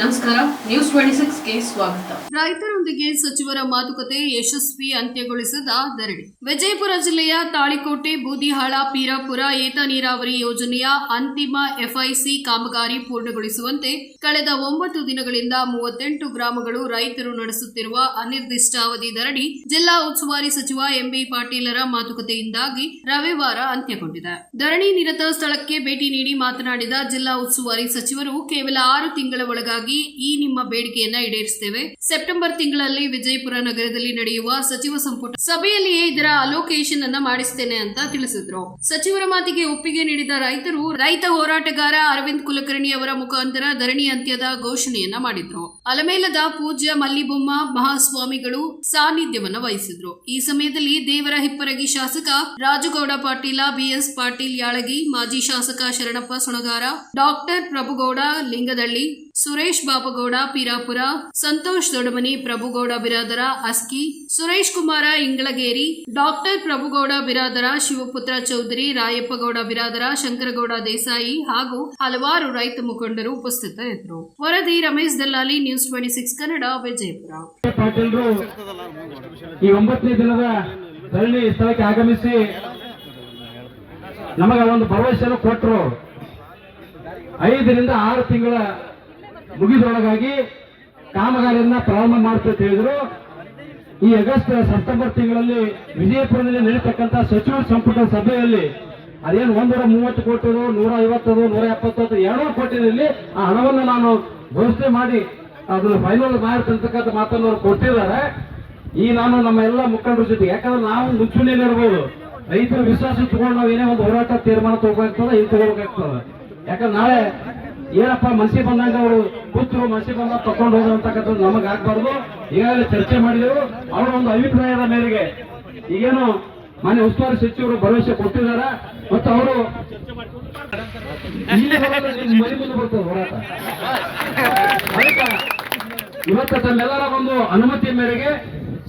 ನಮಸ್ಕಾರ news twenty ಸಿಕ್ಸ್ಗೆ ಸ್ವಾಗತ. ರೈತರೊಂದಿಗೆ ಸಚಿವರ ಮಾತುಕತೆ ಯಶಸ್ವಿ ಅಂತ್ಯಗೊಳಿಸಿದ ಧರಣಿ. ವಿಜಯಪುರ ಜಿಲ್ಲೆಯ ತಾಳಿಕೋಟೆ, ಬೂದಿಹಾಳ, ಪೀರಾಪುರ, ಏತ ನೀರಾವರಿ ಯೋಜನೆಯ ಅಂತಿಮ ಎಫ್ಐಸಿ ಕಾಮಗಾರಿ ಪೂರ್ಣಗೊಳಿಸುವಂತೆ ಕಳೆದ ಒಂಬತ್ತು ದಿನಗಳಿಂದ ಮೂವತ್ತೆಂಟು ಗ್ರಾಮಗಳು ರೈತರು ನಡೆಸುತ್ತಿರುವ ಅನಿರ್ದಿಷ್ಟಾವಧಿ ದರಡಿ ಜಿಲ್ಲಾ ಉಸ್ತುವಾರಿ ಸಚಿವ ಎಂಬಿ ಪಾಟೀಲರ ಮಾತುಕತೆಯಿಂದಾಗಿ ರವಿವಾರ ಅಂತ್ಯಗೊಂಡಿದೆ. ಧರಣಿ ನಿರತ ಸ್ಥಳಕ್ಕೆ ಭೇಟಿ ನೀಡಿ ಮಾತನಾಡಿದ ಜಿಲ್ಲಾ ಉಸ್ತುವಾರಿ ಸಚಿವರು, ಕೇವಲ ಆರು ತಿಂಗಳ ಒಳಗಾಗಿ ಈ ನಿಮ್ಮ ಬೇಡಿಕೆಯನ್ನ ಈಡೇರಿಸುತ್ತೇವೆ ಸೆಪ್ಟೆಂಬರ್ ತಿಂಗಳಲ್ಲಿ ವಿಜಯಪುರ ನಗರದಲ್ಲಿ ನಡೆಯುವ ಸಚಿವ ಸಂಪುಟ ಸಭೆಯಲ್ಲಿಯೇ ಇದರ ಅಲೋಕೇಶನ್ ಅನ್ನ ಮಾಡಿಸುತ್ತೇನೆ ಅಂತ ತಿಳಿಸಿದ್ರು. ಸಚಿವರ ಮಾತಿಗೆ ಒಪ್ಪಿಗೆ ನೀಡಿದ ರೈತರು, ರೈತ ಹೋರಾಟಗಾರ ಅರವಿಂದ್ ಕುಲಕರ್ಣಿ ಅವರ ಮುಖಾಂತರ ಧರಣಿ ಅಂತ್ಯದ ಘೋಷಣೆಯನ್ನ ಮಾಡಿದ್ರು. ಅಲಮೇಲದ ಪೂಜ್ಯ ಮಲ್ಲಿಬೊಮ್ಮ ಮಹಾಸ್ವಾಮಿಗಳು ಸಾನ್ನಿಧ್ಯವನ್ನ ವಹಿಸಿದ್ರು. ಈ ಸಮಯದಲ್ಲಿ ದೇವರ ಹಿಪ್ಪರಗಿ ಶಾಸಕ ರಾಜುಗೌಡ ಪಾಟೀಲ, ಬಿಎಸ್ ಪಾಟೀಲ್ ಯಾಳಗಿ, ಮಾಜಿ ಶಾಸಕ ಶರಣಪ್ಪ ಸುಣಗಾರ, ಡಾಕ್ಟರ್ ಪ್ರಭುಗೌಡ ಲಿಂಗದಳ್ಳಿ ಸುರೇಶ್ ಬಾಪಗೌಡ, ಪೀರಾಪುರ, ಸಂತೋಷ್ ದೊಡಮನಿ ಪ್ರಭುಗೌಡ, ಬಿರಾದರ, ಅಸ್ಕಿ, ಸುರೇಶ್ ಕುಮಾರ ಇಂಗಳಗೇರಿ ಡಾಕ್ಟರ್ ಪ್ರಭುಗೌಡ, ಬಿರಾದರ, ಶಿವಪುತ್ರ ಚೌಧರಿ, ರಾಯಪ್ಪಗೌಡ, ಬಿರಾದರ, ಶಂಕರಗೌಡ, ದೇಸಾಯಿ ಹಾಗೂ ಹಲವಾರು ರೈತ ಮುಖಂಡರು ಉಪಸ್ಥಿತರಿದ್ದರು. ವರದಿ Ramesh Dallali, news twenty six Kannada, Vijayapura. ಈ ಒಂಬತ್ತನೇ ದಿನದ ಧರಣಿ ಸ್ಥಳಕ್ಕೆ ಆಗಮಿಸಿ ನಮಗೆ ಒಂದು ಭರವಸೆಯನ್ನು ಕೊಟ್ಟರು ಐದರಿಂದ ಆರು ತಿಂಗಳ ಮುಗಿದೊಳಗಾಗಿ ಕಾಮಗಾರಿಯನ್ನ ಪ್ರಾರಂಭ ಮಾಡ್ತಾ ಹೇಳಿದ್ರು. ಈ ಆಗಸ್ಟ್ ಸೆಪ್ಟೆಂಬರ್ ತಿಂಗಳಲ್ಲಿ ವಿಜಯಪುರದಲ್ಲಿ ನಡೀತಕ್ಕಂಥ ಸಚಿವ ಸಂಪುಟ ಸಭೆಯಲ್ಲಿ ಅದೇನು ಒಂದೂರ ಮೂವತ್ತು ಕೋಟಿ ನೂರ ಐವತ್ತದು, ನೂರ ಎಪ್ಪತ್ತದು, ಎರಡೂ ಕೋಟಿನಲ್ಲಿ ಆ ಹಣವನ್ನು ನಾನು ಘೋಷಣೆ ಮಾಡಿ ಅದನ್ನು ಫೈನಲ್ ಮಾಡಿರ್ತಕ್ಕಂಥ ಮಾತನ್ನು ಅವರು ಕೊಟ್ಟಿದ್ದಾರೆ. ಈ ನಾನು ನಮ್ಮ ಎಲ್ಲ ಮುಖಂಡರ ಜೊತೆಗೆ, ಯಾಕಂದ್ರೆ ನಾವು ಮುಂಚೂಣಿಯಲ್ಲಿ ಇರ್ಬೋದು. ರೈತರ ವಿಶ್ವಾಸ ಇಟ್ಕೊಂಡು ನಾವು ಏನೇ ಒಂದು ಹೋರಾಟ ತೀರ್ಮಾನ ತಗೋಬೇಕಾಗ್ತದೆ ಇಲ್ಲಿ ತಗೋಬೇಕಾಗ್ತದೆ ಯಾಕಂದ್ರೆ ನಾಳೆ ಏನಪ್ಪ ಮನಸ್ಸಿಗೆ ಬಂದಾಗ ಅವರು ಕೂತರು ಮನಸ್ಸಿಗೆ ಬಂದಾಗ ತಕೊಂಡು ಹೋದ್ರು ನಮಗೆ ಆಗ್ಬಾರ್ದು. ಈಗಾಗಲೇ ಚರ್ಚೆ ಮಾಡಿದೆವು. ಅವರ ಒಂದು ಅಭಿಪ್ರಾಯದ ಮೇರೆಗೆ ಈಗೇನು ಮನೆ ಉಸ್ತುವಾರಿ ಸಚಿವರು ಭರವಸೆ ಕೊಟ್ಟಿದ್ದಾರೆ ಮತ್ತು ಅವರು ಇವತ್ತು ತಮ್ಮೆಲ್ಲರ ಒಂದು ಅನುಮತಿ ಮೇರೆಗೆ,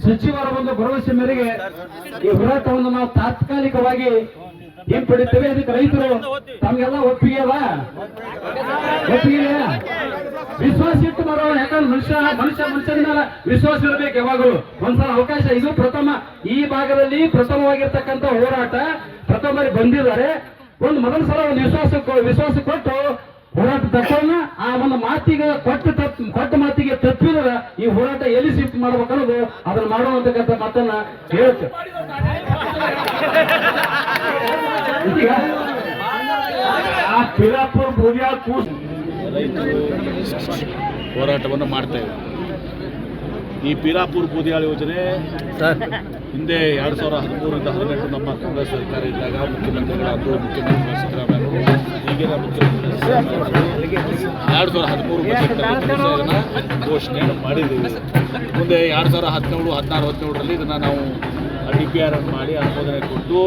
ಸಚಿವರ ಒಂದು ಭರವಸೆ ಮೇರೆಗೆ ಈ ಹೋರಾಟವನ್ನು ನಾವು ತಾತ್ಕಾಲಿಕವಾಗಿ ಹಿಂಪಡಿತೇವೆ ಅದಕ್ಕೆ ರೈತರು ತಮಗೆಲ್ಲ ಒಪ್ಪಿಗೆ ಒಪ್ಪಿಗೆ? ವಿಶ್ವಾಸ ಇಟ್ಟು ಬರೋಣ ಯಾಕಂದ್ರೆ ಮನುಷ್ಯ ಮನುಷ್ಯ ಮನುಷ್ಯನ ಮೇಲೆ ವಿಶ್ವಾಸ ಇರಬೇಕು ಯಾವಾಗಲೂ. ಒಂದ್ಸಲ ಅವಕಾಶ. ಇದು ಪ್ರಥಮ. ಈ ಭಾಗದಲ್ಲಿ ಪ್ರಥಮವಾಗಿರ್ತಕ್ಕಂಥ ಹೋರಾಟ ಪ್ರಥಮ ಬಂದಿದ್ದಾರೆ. ಒಂದು ಮೊದಲ ಸಲ ಒಂದು ವಿಶ್ವಾಸ ವಿಶ್ವಾಸ ಕೊಟ್ಟು ಹೋರಾಟ ತಕ್ಕೊಂಡು ಆ ಒಂದು ಮಾತಿಗೆ ಕೊಟ್ಟು ತಪ್ಪ ಕೊಟ್ಟ ಮಾತಿಗೆ ತಪ್ಪಿದ್ರೆ ಈ ಹೋರಾಟ ಎಲ್ಲಿ ಶಿಫ್ಟ್ ಮಾಡ್ಬೇಕನ್ನೋದು ಅದನ್ನ ಮಾಡೋಣ ಅಂತಕ್ಕಂಥ ಮಾತನ್ನ ಹೇಳುತ್ತೆ ಆ ಪಿರಾಪುರ ಭೋಗ್ಯ ಕೂಸ್ ಹೋರಾಟವನ್ನು ಮಾಡ್ತಾ ಇದ್ದಾರೆ. ಈ ಪೀರಾಪುರ ಬೂದಿಯಾಳ ಯೋಜನೆ ಹಿಂದೆ ಎರಡು ಸಾವಿರ ಹದಿಮೂರರಿಂದ ಹದಿನೆಂಟು ನಮ್ಮ ಕಾಂಗ್ರೆಸ್ ಸರ್ಕಾರ ಇದ್ದಾಗ ಮುಖ್ಯಮಂತ್ರಿಗಳಾದರು ಮುಖ್ಯಮಂತ್ರಿ ಸಿದ್ದರಾಮಯ್ಯ ಈಗಿನ ಮುಖ್ಯಮಂತ್ರಿ ಎರಡು ಸಾವಿರ ಹದಿಮೂರು ಬಜೆಟ್ನ ಘೋಷಣೆ ಘೋಷಣೆಯನ್ನು ಮಾಡಿದ್ದೀವಿ. ಮುಂದೆ ಎರಡು ಸಾವಿರ ಹದಿನೇಳು ಹದಿನಾರು ಹದಿನೇಳರಲ್ಲಿ ಇದನ್ನು ನಾವು ಡಿ ಪಿ ಆರ್ ಮಾಡಿ ಅನುಮೋದನೆ ಕೊಟ್ಟು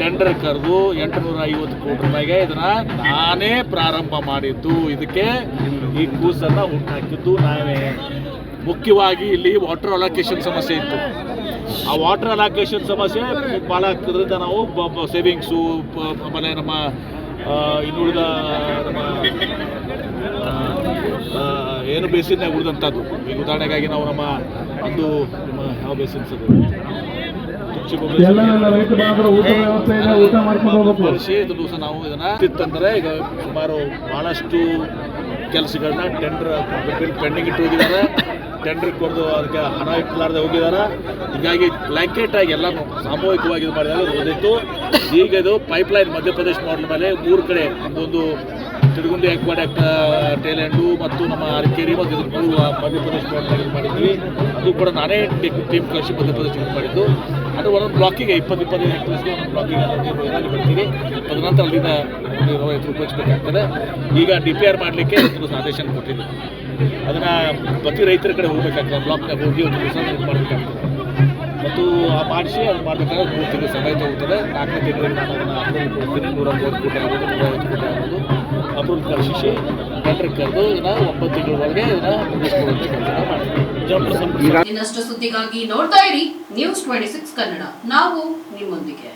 ಟೆಂಡರ್ ಕರೆದು ಎಂಟುನೂರ ಐವತ್ತು ಕೋಟಿ ರೂಪಾಯಿಗೆ ಇದನ್ನ ನಾನೇ ಪ್ರಾರಂಭ ಮಾಡಿದ್ದು. ಇದಕ್ಕೆ ಈ ಕೂಸನ್ನ ಹುಟ್ಟಾಕಿದ್ದು ನಾವೇ. ಮುಖ್ಯವಾಗಿ ಇಲ್ಲಿ ವಾಟರ್ ಅಲೋಕೇಶನ್ ಸಮಸ್ಯೆ ಇತ್ತು. ಆ ವಾಟರ್ ಅಲಾಕೇಶನ್ ಸಮಸ್ಯೆ ಭಾಳ ಆಗ್ತದ್ರಿಂದ ನಾವು ಸೇವಿಂಗ್ಸು ಆಮೇಲೆ ನಮ್ಮ ಇನ್ನುಳಿದ ನಮ್ಮ ಏನು ಬೇಸಿನ ಉಳಿದಂಥದ್ದು. ಈಗ ಉದಾಹರಣೆಗಾಗಿ ನಾವು ನಮ್ಮ ಒಂದು ಯಾವ ಬೇಸಿನ್ಸ್ ಅದು? ಎಲ್ಲ ನನ್ನ ರೈತ ಬಾಂಧವರು ಊಟ ವ್ಯವಸ್ಥೆ ಇದೆ ಊಟ ಮಾಡ್ಕೊಂಡು ಹೋಗ್ಬೇಕು. ಇದು ದಿವಸ ನಾವು ಇದನ್ನ ಇತ್ತಂದ್ರೆ ಈಗ ಸುಮಾರು ಬಹಳಷ್ಟು ಕೆಲಸಗಳನ್ನ ಟೆಂಡರ್ ಪೆಂಡಿಂಗ್ ಇಟ್ಟು ಹೋಗಿದ್ದಾರೆ ಟೆಂಡರ್ ಕೊಡ್ದು ಅದಕ್ಕೆ ಹಣ ಇಟ್ಟಲಾರ್ದೆ ಹೋಗಿದ್ದಾರೆ. ಹೀಗಾಗಿ ಬ್ಲ್ಯಾಂಕೆಟ್ ಆಗಿ ಎಲ್ಲ ಸಾಮೂಹಿಕವಾಗಿ ಇದು ಓದಿತ್ತು ಈಗ ಇದು ಪೈಪ್ಲೈನ್ ಮಧ್ಯಪ್ರದೇಶ ಮಾಡಿದ ಮೇಲೆ ಮೂರು ಕಡೆ ಒಂದೊಂದು ತಿರುಗುಂಡಿ ಎಕ್ವಾಡ್ ಟೇಲೆಂಡು ಮತ್ತು ನಮ್ಮ ಅರಕೇರಿ ಮತ್ತು ಇದ್ರ ಮೂರು ಮಧ್ಯಪ್ರದೇಶ ಮಾಡಿದ್ವಿ. ಅದು ಕೂಡ ನಾನೇ ಟೀಮ್ ಕಳಿಸಿ ಮಧ್ಯಪ್ರದೇಶ ಮಾಡಿದ್ದು. ಅದು ಒಂದೊಂದು ಬ್ಲಾಕಿಗೆ ಇಪ್ಪತ್ತು ಇಪ್ಪತ್ತೈದು ಹೆಕ್ಟರ್ಸ್ಗೆ ಒಂದೊಂದು ಬ್ಲಾಕಿಗೆ ನೀರು ಏನಾಗಿ ಬಿಡ್ತೀವಿ ತದನಂತರ ಅಲ್ಲಿಂದ ನೀರು ಉಪಯೋಗಿಸಬೇಕಾಗ್ತದೆ ಈಗ ಡಿ ಪಿ ಆರ್ ಮಾಡಲಿಕ್ಕೆ ರೈತರು ಆದೇಶ ಕೊಟ್ಟಿದ್ದು. ಅದನ್ನು ಪ್ರತಿ ರೈತರ ಕಡೆ ಹೋಗಬೇಕಾಗ್ತದೆ. ಬ್ಲಾಕ್ನಾಗ ಹೋಗಿ ಒಂದು ದಿವಸ ಮಾಡಬೇಕಾಗ್ತದೆ. ಮತ್ತು ಆ ಮಾಡಿಸಿ ಅದು ಮಾಡಬೇಕಾದ್ರೆ ಮೂರು ತಿಂಗಳು ಸಮಯ ತಗೋತದೆ. ನಾಲ್ಕನೇ ತಿಂಗಳಿಗೆ ನಾನು ಅದನ್ನು ಕೊಡ್ತೀನಿ. ನೂರ ಮೂವತ್ತು ಕೋಟಿ ಆಗೋದು ಕೋಟಿ ಅಪ್ರೂವಲ್ ಕಳಿಸಿ ಟೆಂಡರ್ ಕರೆದು ಇದನ್ನ ಒಂಬತ್ತು ತಿಂಗಳವರೆಗೆ ಇದನ್ನ ಇದನ್ನು ಕೆಲಸ ಮಾಡ್ತೀವಿ. ಇನ್ನಷ್ಟು ಸುದ್ದಿಗಾಗಿ ನೋಡ್ತಾ ಇರಿ ನ್ಯೂಸ್ ಟ್ವೆಂಟಿ ಸಿಕ್ಸ್ ಕನ್ನಡ. ನಾವು ನಿಮ್ಮೊಂದಿಗೆ.